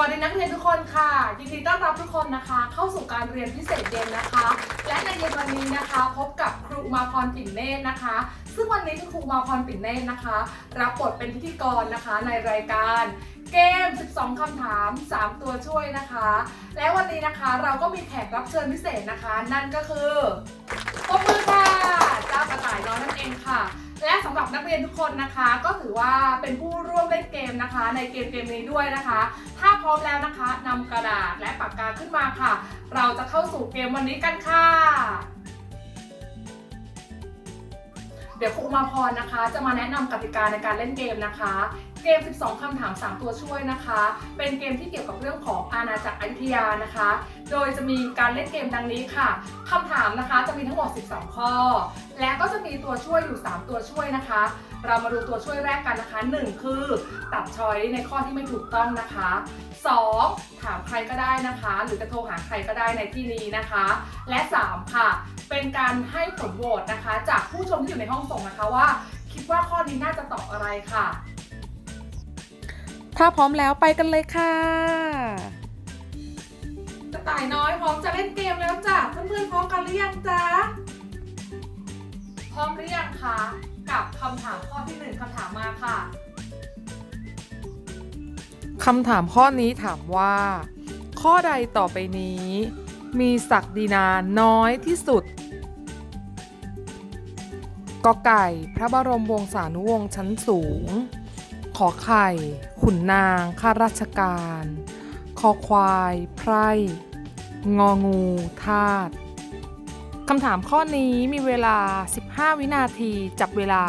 วัสดีนักเรียนทุกคนค่ะยินดีต้อนรับทุกคนนะคะ เข้าสู่การเรียนพิเศษเย็นนะคะ และในเย็นวันนี้นะคะ พบกับครูมาพรปิ่นเนตรนะคะ ซึ่งวันนี้คุณครูมาพรปิ่นเนตรนะคะ รับบทเป็นพิธีกรนะคะในรายการเกม 12 คำถาม 3 ตัวช่วยนะคะ และวันนี้นะคะเราก็มีแขกรับเชิญพิเศษนะคะ นั่นก็คือปมือค่ะเจ้ากระต่ายน้อยนั่นเองค่ะ และสำหรับนักเรียนทุกคนนะคะ ก็ถือว่าเป็นผู้ร่วมเล่นเกมนะคะ ในเกมเกมนี้ด้วยนะคะ ถ้าพร้อมแล้วนะคะนำกระดาษและปากกาขึ้นมาค่ะ เราจะเข้าสู่เกมวันนี้กันค่ะ เดี๋ยวครูมาพรนะคะ จะมาแนะนำกติกาในการเล่นเกมนะคะ เกม 12 คำถาม 3 ตัวช่วยนะคะ เป็นเกมที่เกี่ยวกับเรื่องของอาณาจักรอยุธยานะคะ โดยจะมีการเล่นเกมดังนี้ค่ะ คำถามนะคะจะมีทั้งหมด 12 ข้อ และก็จะมีตัวช่วยอยู่ 3 ตัวช่วยนะคะ เรามาดูตัวช่วยแรกกันนะคะ 1 คือตัดช้อยในข้อที่ไม่ถูกต้องนะคะ 2. ถามใครก็ได้นะคะ หรือจะโทรหาใครก็ได้ในที่นี้นะคะ และ 3 ค่ะ เป็นการให้ผลโหวตนะคะ จากผู้ชมที่อยู่ในห้องส่งนะคะว่า คิดว่าข้อนี้น่าจะตอบอะไรค่ะ ถ้าพร้อมแล้วไปกันเลยค่ะกระต่ายน้อยพร้อมจะเล่นเกมแล้วจ้ะ เพื่อนๆพร้อมกันหรือยังจ๊ะพร้อมหรือยังคะ กับคำถามข้อที่หนึ่งคำถามมาค่ะ คำถามข้อนี้ถามว่า ข้อใดต่อไปนี้ มีศักดินาน้อยที่สุดกอไก่ พระบรมวงศานุวงศ์ชั้นสูง ขอไข่ ขุนนาง ข้าราชการ คอควาย ไพร่ งองู ทาตคำถามข้อนี้มีเวลา 15 วินาที จับเวลา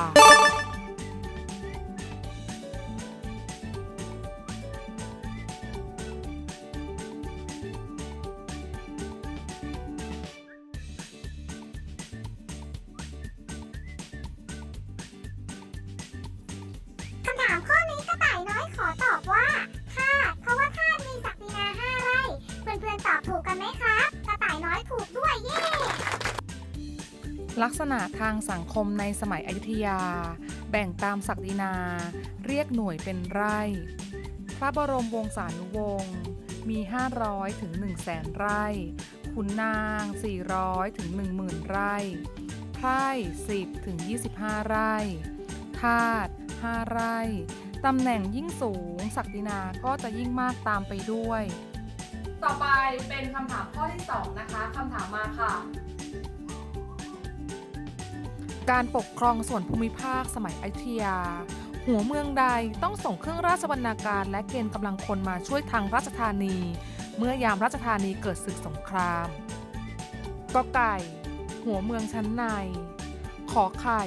ลักษณะทางสังคมในสมัยอยุธยา แบ่งตามศักดินา เรียกหน่วยเป็นไร่ พระบรมวงศานุวงศ์มี 500 ถึง 1 0 0 0 0แสนไร่ ขุนนาง 400 ถึง 10,000 ไร่ไพร่10 ถึง 25 ไร่ ทาส5ไร่ ตำแหน่งยิ่งสูง ศักดินาก็จะยิ่งมากตามไปด้วย ต่อไปเป็นคำถามข้อที่สองนะคะคำถามมาค่ะ การปกครองส่วนภูมิภาคสมัยอยุธยา หัวเมืองใดต้องส่งเครื่องราชบรรณาการและเกณฑ์กำลังคนมาช่วยทางราชธานี เมื่อยามราชธานีเกิดศึกสงครามกไก่ หัวเมืองชั้นใน ขอไข่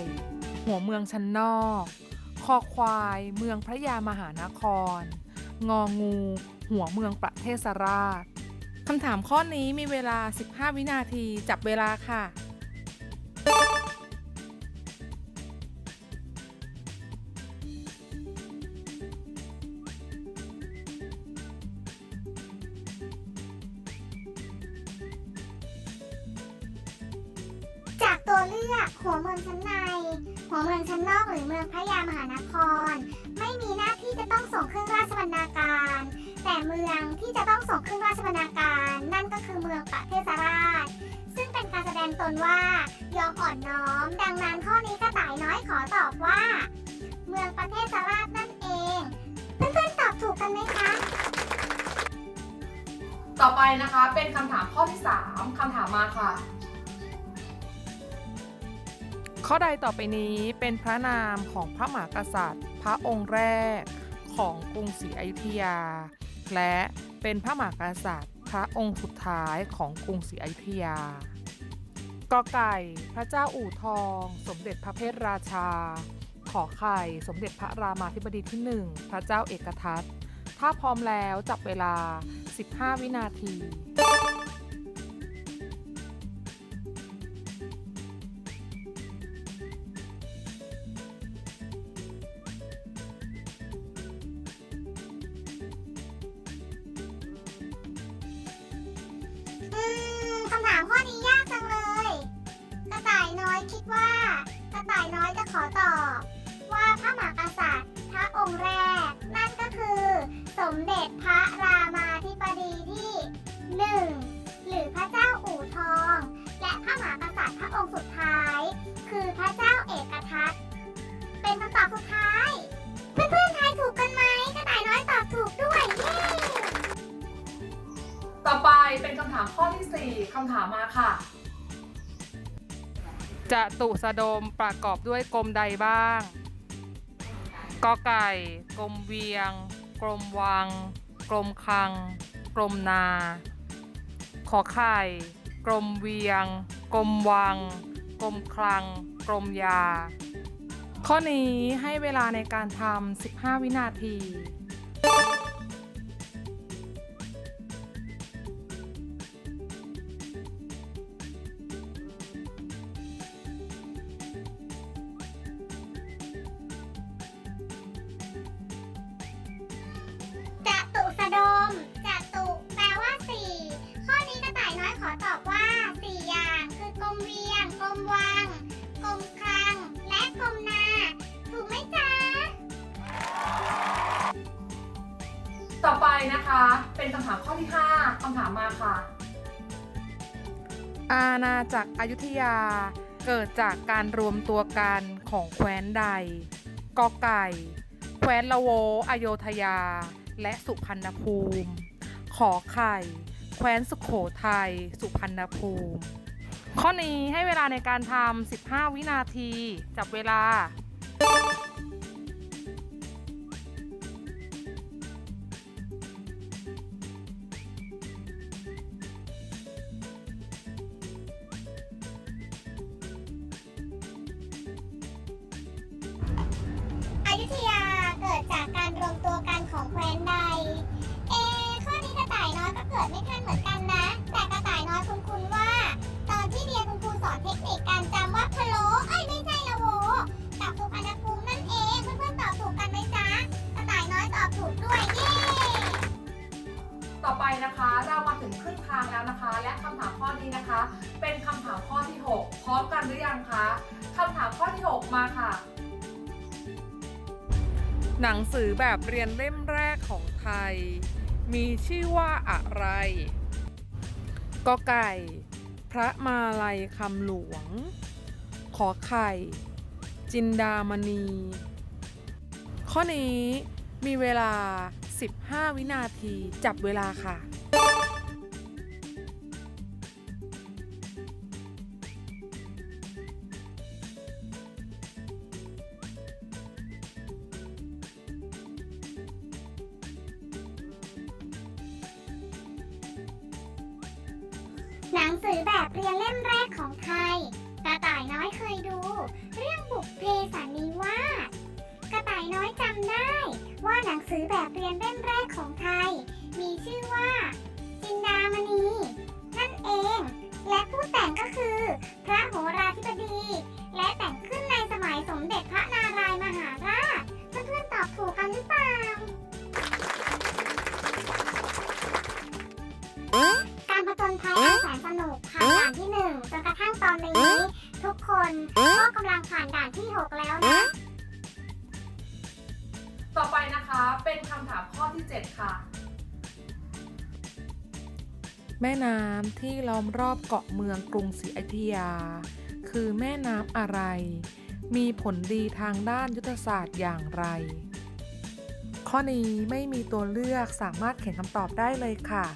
หัวเมืองชั้นนอก คอควาย เมืองพระยามหานคร งองู หัวเมืองประเทศราชคำถามข้อนี้มีเวลา 15 วินาที จับเวลาค่ะ ตนว่า ยอมอ่อนน้อม ดังนั้นข้อนี้กระต่ายน้อยขอตอบว่า เมืองประเทศราชนั่นเอง เพื่อนๆตอบถูกกันไหมคะ ต่อไปนะคะเป็นคำถามข้อที่สามคำถามมาค่ะ ข้อใดต่อไปนี้เป็นพระนามของพระมหากษัตริย์ พระองค์แรกของกรุงศรีอยุธยา และเป็นพระมหากษัตริย์ พระองค์สุดท้ายของกรุงศรีอยุธยา กอไก่พระเจ้าอู่ทอง สมเด็จพระเพทราชา ขอไข่ สมเด็จพระรามาธิบดีที่หนึ่งพระเจ้าเอกทัตถ้าพร้อมแล้วจับเวลา 15 วินาทีามข้อที่ 4คำถามมาค่ะ จะตุสะดมประกอบด้วยกรมใดบ้าง กอไก่กรมเวียงกรมวังกรมคังกรมนา ขอไข่กรมเวียงกรมวังกรมคลังกรมยา ข้อนี้ให้เวลาในการทำ 15 วินาที อาณาจักรอยุธยา เกิดจากการรวมตัวกันของแคว้นใดกอไก่ แคว้นละโวอโยธยา และสุพรรณภูมิ ขอไข่ แคว้นสุขโขทัย สุพรรณภูมิ ข้อนี้ให้เวลาในการทำ 15 วินาที จับเวลา ต่อไปนะคะเรามาถึงครึ่งทางแล้วนะคะ และคำถามข้อนี้นะคะ เป็นคำถามข้อที่ 6 พร้อมกันหรือยังคะคำถามข้อที่ 6 มาค่ะ หนังสือแบบเรียนเล่มแรกของไทย มีชื่อว่าอะไรกอไก่ พระมาลัยคำหลวง ขอไข่ จินดามณี ข้อนี้มีเวลา 15 วินาที จับเวลาค่ะ หนั แม่น้ำที่ล้อมรอบเกาะเมืองกรุงศรีอยุธยา คือแม่น้ำอะไร มีผลดีทางด้านยุทธศาสตร์อย่างไร ข้อนี้ไม่มีตัวเลือกสามารถเขียนคำตอบได้เลยค่ะ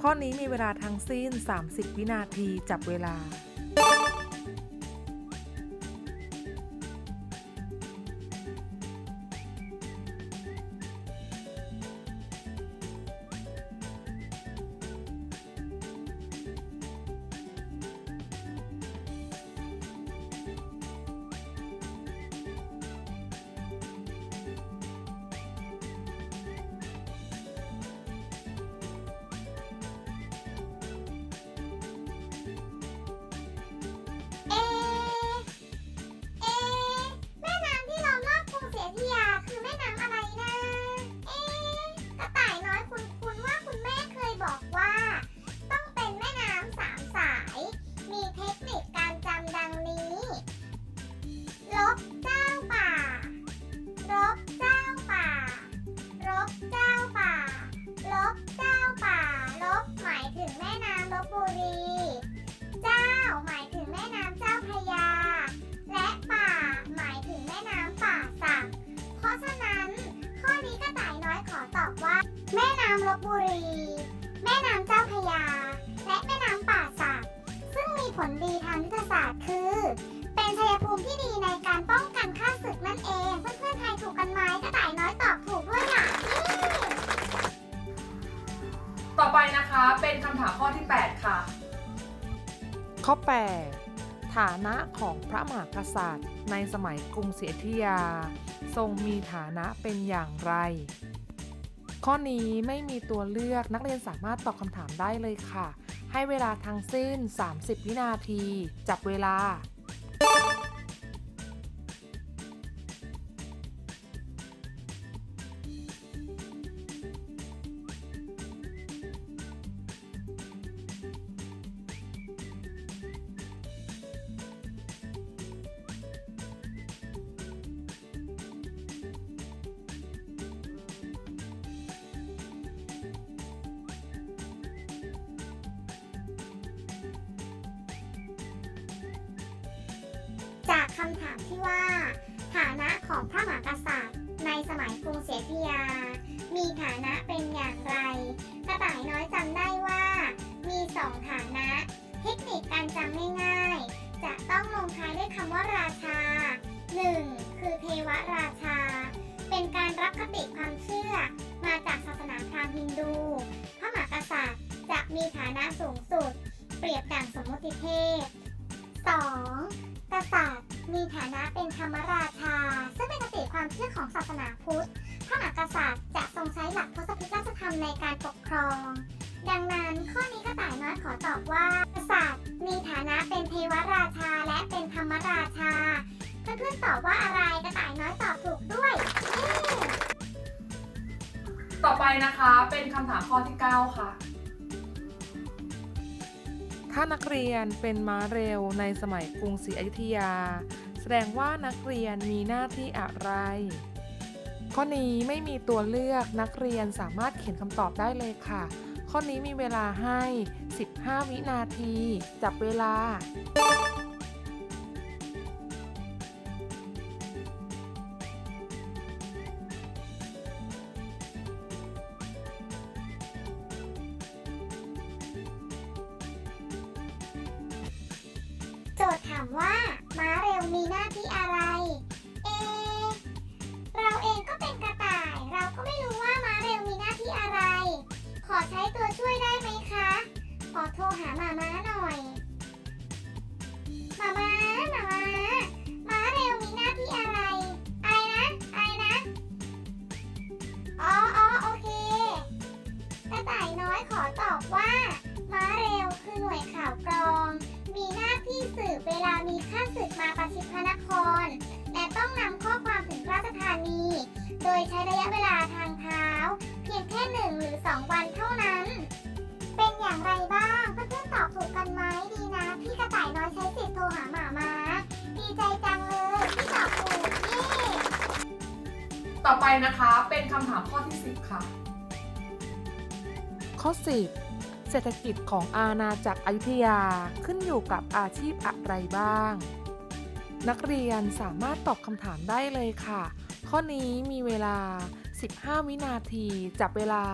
ข้อนี้มีเวลาทั้งสิ้น 30 วินาทีจับเวลา บุรี แม่น้ำเจ้าพระยา และแม่น้ำป่าสัก ซึ่งมีผลดีทางยุทธศาสตร์คือ เป็นชัยภูมิที่ดีในการป้องกันข้าศึกนั่นเอง เพื่อนๆทยถูกกันไหมกระต่ายน้อยตอบถูกด้วยล่ะนี่ต่อไปนะคะเป็นคำถามข้อที่ 8 ค่ะ ข้อ 8 ฐานะของพระมหากษัตริย์ ในสมัยกรุงศรีอยุธยา ทรงมีฐานะเป็นอย่างไร ข้อนี้ไม่มีตัวเลือกนักเรียนสามารถตอบคำถามได้เลยค่ะ ให้เวลาทั้งสิ้น 30 วินาที จับเวลา คำถามที่ว่า ฐานะของพระมหากษัตริย์ ในสมัยกรุงศรีอยุธยา มีฐานะเป็นอย่างไร กระต่ายน้อยจำได้ว่า มีสองฐานะ เทคนิคการจำง่ายๆ จะต้องลงท้ายด้วยคำว่าราชา 1. คือเทวราชา เป็นการรับคติความเชื่อ มาจากศาสนาพราหมณ์ฮินดู พระมหากษัตริย์จะมีฐานะสูงสุด เปรียบดั่งสมมติเทพ 2. กษัตริย์ มีฐานะเป็นธรรมราชา ซึ่งเป็นคติความเชื่อของศาสนาพุทธ พระมหากษัตริย์จะทรงใช้หลักทศพิธราชธรรมในการปกครอง ดังนั้นข้อนี้กระต่ายน้อยขอตอบว่า กษัตริย์มีฐานะเป็นเทวราชาและเป็นธรรมราชา เพื่อนๆตอบว่าอะไรกระต่ายน้อยตอบถูกด้วยต่อไปนะคะเป็นคำถามข้อที่ 9 ค่ะ ถ้านักเรียนเป็นม้าเร็วในสมัยกรุงศรีอยุธยา แสดงว่านักเรียนมีหน้าที่อะไร ข้อนี้ไม่มีตัวเลือกนักเรียนสามารถเขียนคำตอบได้เลยค่ะ ข้อนี้มีเวลาให้ 15 วินาที จับเวลา นะคะ เป็นคำถามข้อที่ 10 ค่ะ ข้อ 10 เศรษฐกิจของอาณาจักรอยุธยาขึ้นอยู่กับอาชีพอะไรบ้าง นักเรียนสามารถตอบคำถามได้เลยค่ะ ข้อนี้มีเวลา 15 วินาทีจับเวลา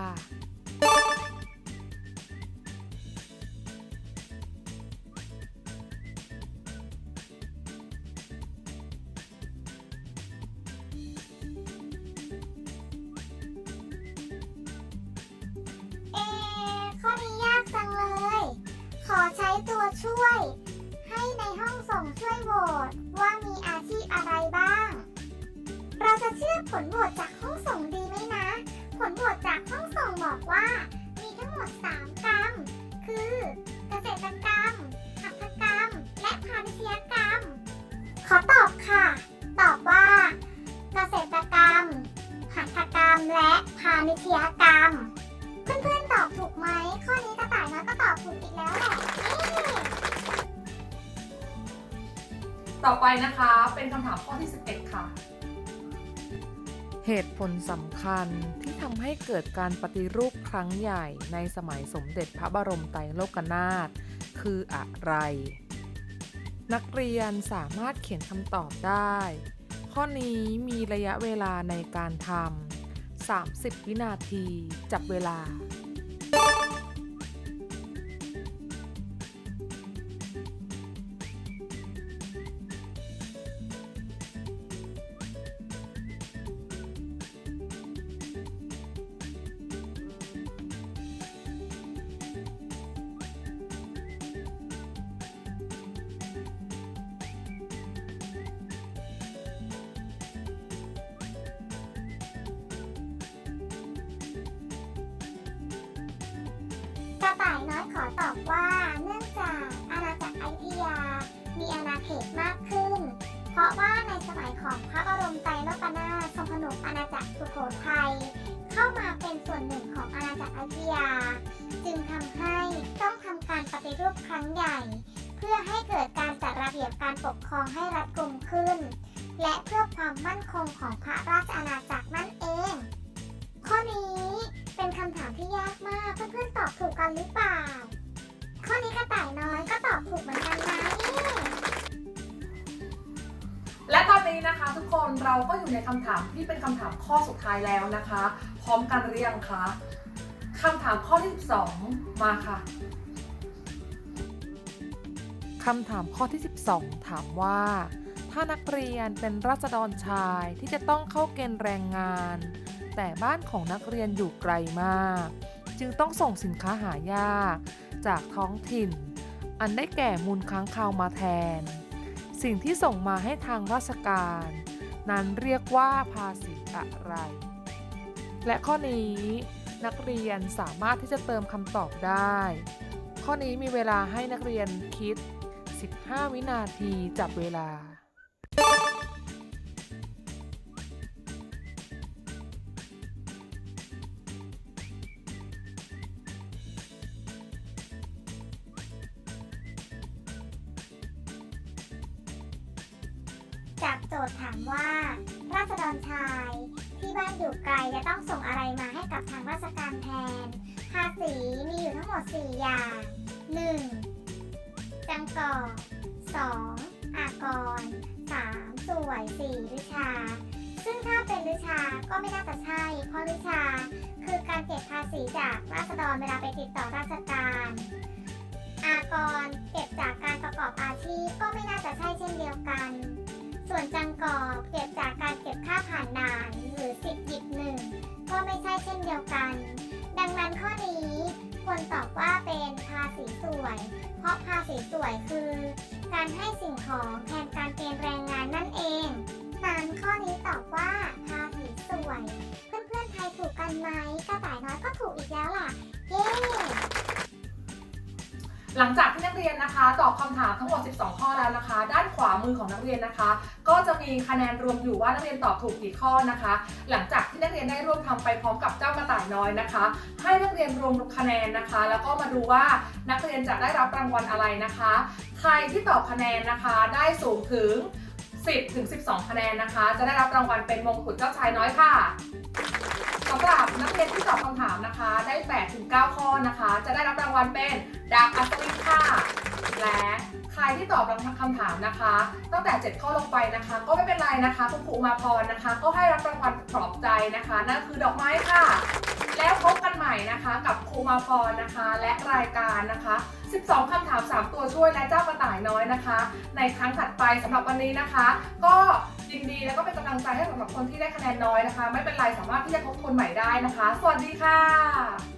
เหตุผลสำคัญที่ทำให้เกิดการปฏิรูปครั้งใหญ่ในสมัยสมเด็จพระบรมไตรโลกนาถคืออะไร นักเรียนสามารถเขียนคำตอบได้ ข้อนี้มีระยะเวลาในการทำ30 วินาที จับเวลา ระต่ายน้อยขอตอบว่าเนื่องจากอาณาจักรอยุธยา มีอาณาเขตมากขึ้น เพราะว่าในสมัยของพระบรมไตรโลกนาถทรงผนวกอาณาจักรสุโขทัยเข้ามาเป็นส่วนหนึ่งของอาณาจักรอยุธยา จึงทำให้ต้องทำการปฏิรูปครั้งใหญ่ เพื่อให้เกิดการจัดระเบียบการปกครองให้รัดกุมขึ้น และเพื่อความมั่นคงของพระราชอาณาจักรนั่นเอง ข้อนี้ เป็นคำถามที่ยากมาก เพื่อนๆตอบถูกกันหรือเปล่า ข้อนี้กระต่ายน้อยก็ตอบถูกเหมือนกันนะและตอนนี้นะคะทุกคนเราก็อยู่ในคำถามที่เป็นคำถามข้อสุดท้ายแล้วนะคะ พร้อมกันหรือยังคะคำถามข้อที่ 12 มาค่ะคำถามข้อที่ 12 ถามว่า ถ้านักเรียนเป็นราษฎรชายที่จะต้องเข้าเกณฑ์แรงงาน แต่บ้านของนักเรียนอยู่ไกลมาก จึงต้องส่งสินค้าหายาก จากท้องถิ่น อันได้แก่มูลค้างคาวมาแทน สิ่งที่ส่งมาให้ทางราชการ นั้นเรียกว่าภาษีอะไร และข้อนี้นักเรียนสามารถที่จะเติมคำตอบได้ ข้อนี้มีเวลาให้นักเรียนคิด 15 วินาทีจับเวลา ราษฎรชาย ที่บ้านอยู่ไกลจะต้องส่งอะไรมาให้กับทางราชการแทน ภาษีมีอยู่ทั้งหมด 4 อย่าง 1. จังกอ 2. อากร 3. สวย 4. วิชา ซึ่งถ้าเป็นวิชาก็ไม่น่าจะใช่ เพราะวิชา คือการเก็บภาษีจากราษฎรเวลาไปติดต่อราชการ อากรเก็บจากการประกอบอาชีพก็ไม่น่าจะใช่เช่นเดียวกัน ส่วนจังกอบเก็บจากการเก็บค่าผ่านด่านหรือสิบหยิบหนึ่งก็ไม่ใช่เช่นเดียวกัน ดังนั้นข้อนี้ควรตอบว่าเป็นภาษีสวย เพราะภาษีสวยคือ การให้สิ่งของแทนการเกณฑ์แรงงานนั่นเองนั้นข้อนี้ตอบว่าภาษีสวย เพื่อนๆไทยถูกกันไหมกระต่ายน้อยก็ถูกอีกแล้วล่ะ เย้ หลังจากที่นักเรียนนะคะ ตอบคำถามทั้งหมด 12 ข้อแล้วนะคะ ด้านขวามือของนักเรียนนะคะ ก็จะมีคะแนนรวมอยู่ว่านักเรียนตอบถูกกี่ข้อนะคะ หลังจากที่นักเรียนได้ร่วมทำไปพร้อมกับเจ้ากระต่ายน้อยนะคะ ให้นักเรียนรวมคะแนนนะคะ แล้วก็มาดูว่านักเรียนจะได้รับรางวัลอะไรนะคะ ใครที่ตอบคะแนนนะคะได้สูงถึง 10 ถึง 12 คะแนนนะคะ จะได้รับรางวัลเป็นมงกุฎเจ้าชายน้อยค่ะำหรับนักเรียนที่ตอบคำถามนะคะ ได้8ถึง9ข้อนะคะ จะได้รับรางวัลเป็นดาบอัศวินค่ะ และใครที่ตอบคำถามนะคะ ตั้งแต่ 7 ข้อลงไปนะคะ ก็ไม่เป็นไรนะคะคุณครูมาพรนะคะ ก็ให้รับรางวัลปลอบใจนะคะ นั่นคือดอกไม้ค่ะ แล้วพบกันใหม่นะคะกับครูมาพรนะคะ และรายการนะคะ 12 คำถาม 3 ตัวช่วยและเจ้ากระต่ายน้อยนะคะ ในครั้งถัดไปสำหรับวันนี้นะคะ ก็ ยินดีแล้วก็เป็นกำลังใจให้สำหรับคนที่ได้คะแนนน้อยนะคะ ไม่เป็นไรสามารถที่จะทบทวนใหม่ได้นะคะ สวัสดีค่ะ